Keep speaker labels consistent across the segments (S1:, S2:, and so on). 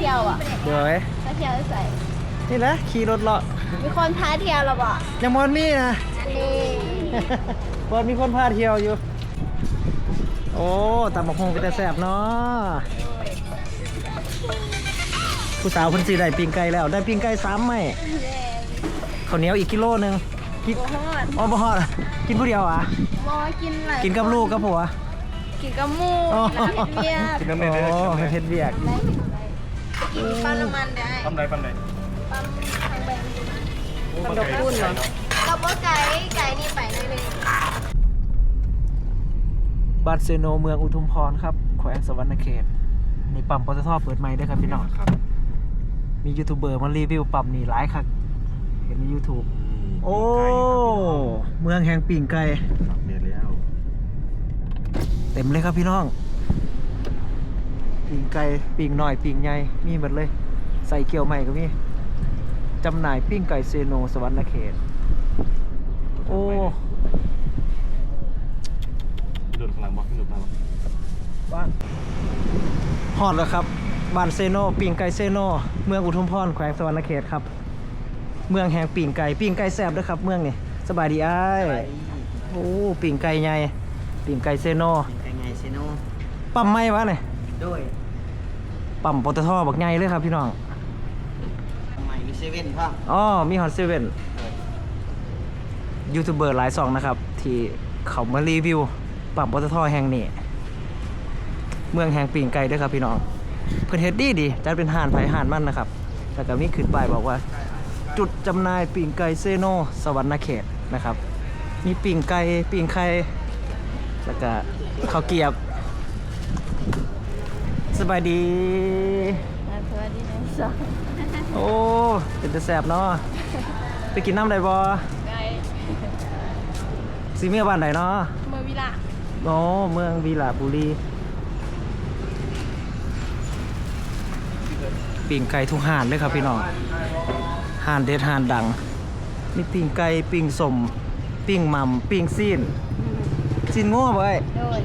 S1: เที่ยวอะ
S2: เดี๋ยวไว้
S1: พาเที่ยวใส่
S2: นี่แหละขี่รถเลาะ
S1: มีคนพาเที่ยวเราบอก
S2: ยังมอนมีนะ
S1: อันนี้
S2: บอนมีคนพาเที่ยวอยู่ โอ้ตำบักฮงเป็นแต่แสบเนาะผู้สาวคนสีได้ปิ้งไก่แล้ว ได้ปิ้งไก่สามไหม
S1: แม่
S2: ข้าวเหนียวอีกกิโลหนึงกิน
S1: โบฮอด
S2: อ๋อบ่ฮอดอะกินผู้เดียวอะ
S1: มอกินอะไร
S2: กินกับลูกกับผัว
S1: กินกับหมู
S2: อ๋อ
S1: แล้วก็เบียร์
S3: กิน
S1: ได้
S3: น้ำเนยได้
S2: โอ้
S3: กินน้ำเนย
S2: เฮ็ดเวียก
S1: กิน ปั๊มน้ำมันได้
S3: ปั๊มใดปั๊มใด
S1: ปั๊มทางแบงค์
S3: ปั๊มดอกบุญเหรอ
S1: กับว่าไก่ไก่นี่ไปหน่อยหนึง
S2: บัตเซโนเมืองอุทุมพรครับแขวงสวรรณเขตนี่ปั๊มปตทเปิดใหม่ด้วยครับพี่น้อง
S3: ครับ
S2: มียูทูบเบอร์มารีวิวปั๊มนี่หลายครับเห็นใน YouTube โอ้ เมืองแห่งปิ่งไก่
S3: ครับเมียแล้ว
S2: เต็มเลยครับพี่น้อง ปิ่งไก่ปิ่งหน่อยปิ่งใหญ่มีหมดเลย ใส่เกี๊ยวใหม่ก็มีจำหน่ายปิ้งไก่เซโนสวรรณเขต โอ้
S3: โดนพลังบล็อกโดนพลังบล็อก
S2: บ้านฮอดแล้วครับบ้านเซโนปิ่งไก่เซโนเมืองอุทุมพรแขวงสวรรณเขตครับ เมืองแห่งปิ่งไก่ปิ่งไก่แซ่บเด้วยครับ เมืองนี่สบายดีอ้ายโอ้ปิ่งไก่ใหญ่ปิ่งไก่เซโน
S4: เป็นไงเซโน
S2: ปั๊มไม่วะเนี่ย
S4: ด้วย
S2: ปั๊มปตทบักใหญ่เลยครับพี่น้อง
S4: ทำไมมีเซเว่นพ่อ
S2: อ๋อมีฮอตเซเว่นยูทูบเบอร์หลายสองนะครับ ที่เขามารีวิวปั๊มปตทแห่งนี้ เมืองแห่งปิ่งไก่ด้วยครับพี่น้อง เพื่อนเฮ็ดดีดีจัดเป็นห่านไผ่ห่านมันนะครับแล้วก็มีขึ้นป้ายบอกว่า จุดจำหน่ายปิ่งไก่เซโนสวรรณเขตนะครับ มีปิ่งไก่ปิ่งไข่แล้วก็ข้าวเกรียบ สบายดี
S1: อ่าสวัสดีนะสอง
S2: โอ้เป็นจะแสบเนาะไปกินน้ำใดบอ
S1: ไก่
S2: ซีเมียบ้านไหนเนาะ
S1: เมื่อเวิลา
S2: โอ้เมืองวีลาบุรีปิ่งไก่ทุกห่านเลยครับพี่น้องห่านเด็ดห่านดังมีปิ่งไก่ปิ่งสมปิ่งหม่ำปิ่งซีนซีนง้อบ่ไอ้ย
S1: โดย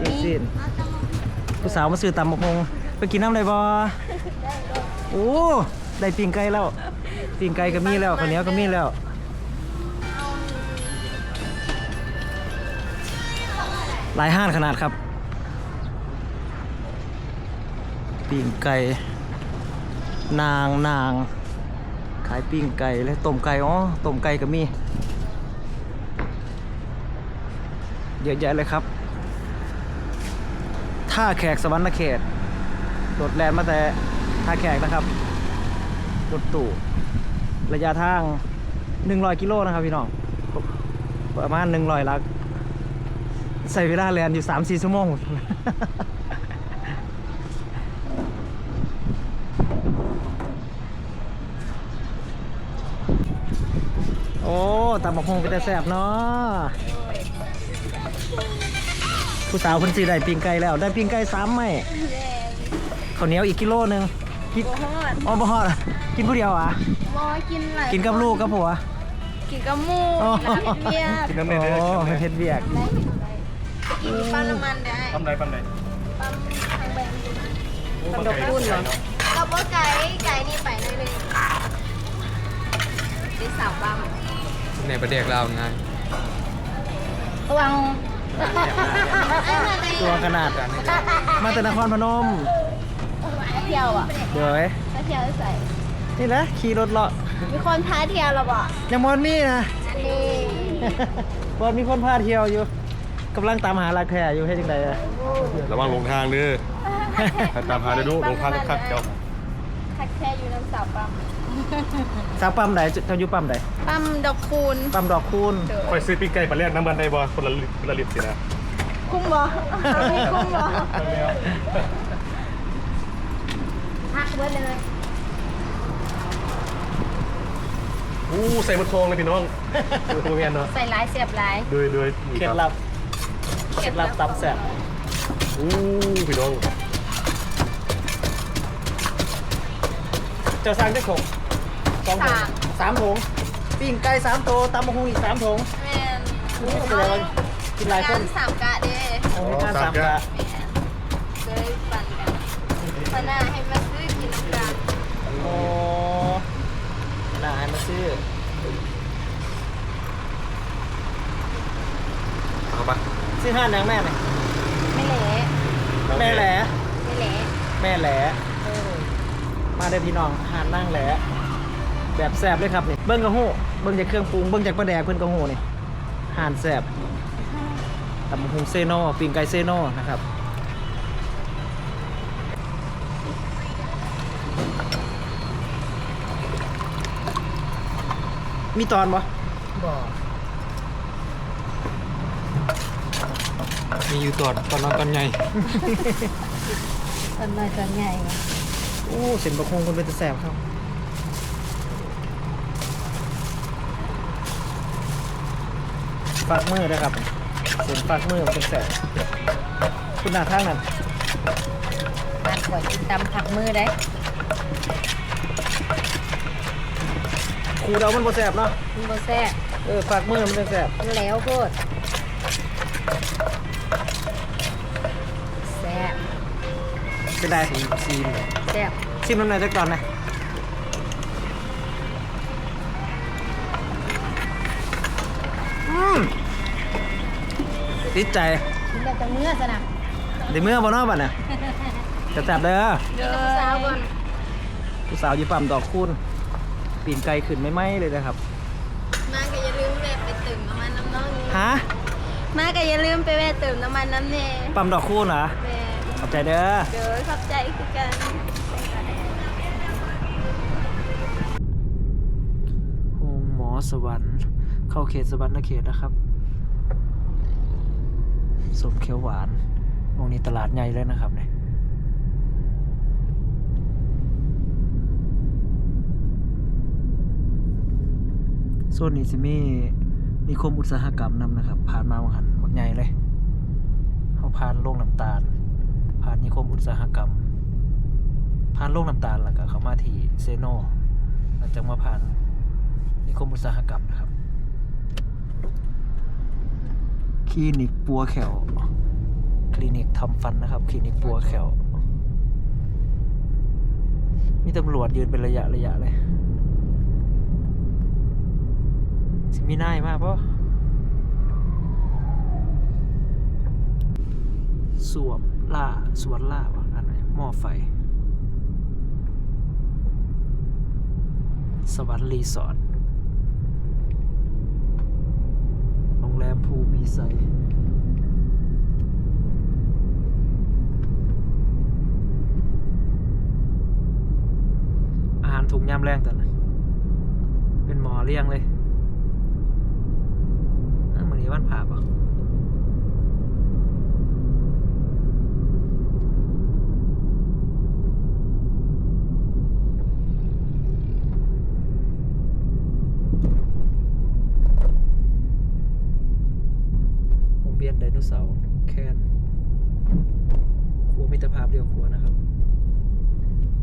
S2: ปิ่งซีน ผู้สาวมาซื้อตำบักฮงไปกินน้ำใดบอโอ้ได้ปิ่งไก่แล้วปิ่งไก่ก็มีแล้วข้าวเหนียวก็มีแล้วหลายห้านขนาดครับปิ้งไก่นางนางขายปิ้งไก่และต้มไก่อ๋อต้มไก่ก็มี เยอะแยะเลยครับ ท่าแขกสวรรณเขตรถแลนมาแต่ท่าแขกนะครับรถตู้ระยะทาง 100 กิโลนะครับพี่น้อง ประมาณ 100ลัก ใส่เวลาเรียนอยู่สามสี่ชั่วโมงโอ้ตำบักฮงเป็นแต่แสบเนาะ ผู้สาวคนสีได้ปิ้งไก่แล้ว ได้ปิ้งไก่สามไหม
S1: แม่
S2: ข้าวเหนียวอีกกิโลหนึงกิน
S1: โบฮอด
S2: อ๋อบ่ฮอดอะกินผู้เดียวอะ
S1: มอกินอะไร
S2: กินกับลูกกับผัว
S1: กินกับหมู
S2: อ๋อ
S1: แล้วก็เบียร์
S3: กินน้ำเน
S2: โอ้
S3: ยได้กินน้ำเนย
S2: เฮ็ดเวียก
S1: ได้กินปั๊มน้ำมันได้
S3: ปั๊มใดปั๊มใด
S1: ปั๊มทางแบงค์
S3: ปั๊มดอกบุญเหรอ
S1: กับว่าไก่ไก่นี่ไปหน่อยหนึงได้สาวปั๊ม
S5: ในประเด็กเราไง
S1: ระวัง
S2: ตัวขนาด มาแต่นครพนม
S1: เที่ยวอะ
S2: เดี๋ยวไว้
S1: พาเที่ยวใส่
S2: นี่แหละขี่รถเลาะ
S1: มีคนพาเที่ยวเราบอก
S2: ยังมอนมีนะ
S1: อันนี้
S2: บอลมีคนพาเที่ยวอยู่กำลังตามหาลักแค่อยู่ให้จังใดอะ
S3: ระวังลงทางเด้อถ้าตามหาได้ดูลงทางคักๆเจ้า
S1: คัดแค่อยู่น้ำสาวปั๊ม
S2: สาวปั๊มใดเจ้าอยู่ปั๊มใด
S1: ปั๊มดอกคูณ
S2: ปั๊มดอกคูณ
S3: คอยซื้อปิ้งไก่ปลาแรกน้ำมันได้บ่คนละลิตรคนละลิตรสินะ
S1: คุ้มบ่มีคุ้มบ่หักเบิดเลย
S3: อู้ใส่มะทองเลยพี่น้องมะทองแม่นเนาะ
S1: ใส่ลายเสียบลาย
S3: โดยโดยนี่
S2: เคล็ด
S3: ครับ
S2: ลับเคล็ดลับตำแซ่บ
S3: อู้พี่น้อง
S2: เจ้าสร้างได้ถง สองถุง
S1: สาม
S2: สถุงปิ้งไก่สามโตตำมะฮุงอีกสามถุง
S1: แมน
S2: กินหลายคน
S1: สามกะเด้
S2: อสามกะ
S1: แมนเลยปั่นกันปนหน้าให้มาซื้อกินกัน
S2: โอ้น้าให้มาซื้อเอาปะซื้อห้าแนางแม่ไหม
S1: แม่แหล่
S2: แม่แหล่
S1: ไม่เละ
S2: แม่แหล่มาเด้อพี่น้องหานนั่งแหล่ แบบแซ่บเลยครับนี่เบิ้งกระหู้เบิ้งจากเครื่องปรุงเบิ้งจากปลาแดกเพิ่นกระหู้นี่หานแซ่บตำบักหุงเซโนปิงไก่เซโนนะครับมีตอนบ่
S4: บ่
S5: มีอยู่ตอนตอนนั้นตอนใหญ่
S1: ตอนน้อยตอนใหญ่
S2: โอ้เส้นบักฮงคนเป็นตะแซ่บครับ ฝากมือนะครับเส้นฝากมือมันเป็นแซ่บคุณหน้าข้างนั้น
S1: มันกว่ากินตำผักมือได้
S2: ครูเรามันบ่แซ่บเนาะ
S1: มันบ่แซ่บ
S2: เออฝากมือมันเป็นแซ่บ
S1: มันแล้วโพดแซ่บ
S2: เป็นได้
S5: ซีซีม
S1: แซ่บ
S2: ชิมน้ำหน่อยจักตอนนะ ติดใจ
S1: กินแล้วจังเนื้อซะนะ
S2: เดี๋ยวเมื่อบ่เนาะบัดน่ะจะจับเด้อ
S1: เด้อสาวก่อน
S2: ผู้สาวอยู่ปั๊มดอกคูณปีนไกลขึ้นไม่ไหมเลยนะครับ
S1: มาก็อย่าลืมแวะไปเติมน้ำมันน้ำน้องนี่
S2: ฮะ
S1: มาก็อย่าลืมไปแวะเติมน้ำมันน้ำแน่
S2: ปั๊มดอกคูณเหรอ
S1: แม่
S2: ขอบใจเด้อ
S1: เด้อขอบใจคือกัน
S2: โรงหมอสวรรค์ เข้าเขตสวรรค์เขตนะครับ สมเขียวหวานตรงนี้ตลาดใหญ่เลยนะครับเนี่ยโซนนี้สิมีนิคมอุตสาหกรรมนำนะครับ ผ่านมาวังหันบักใหญ่เลยเขาผ่านโรงน้ำตาล ผ่านนิคมอุตสาหกรรม ผ่านโรงน้ำตาลแล้วก็เข้ามาที่เซโนหลังจากมาผ่านนิคมอุตสาหกรรมนะครับ คลินิกปัวแขวคลินิกทำฟันนะครับ คลินิกปัวแขวมีตำรวจยืนเป็นระยะระยะเลยสิมีน่ายมากปะสวมล่าสวนล่าวะอันไหนหม้อไฟ สวรรค์รีสอร์ท โรงแรม ภูมิไซอาหารถุงยามแรงแต่นะเป็นหมอเลี้ยงเลยเมือนี้วันผ่าปะวง เสาแคนครัวมิตรภาพเดียวครัวนะครับ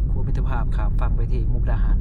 S2: ครัวมิตรภาพขามฝั่งไปที่มุกดาหาร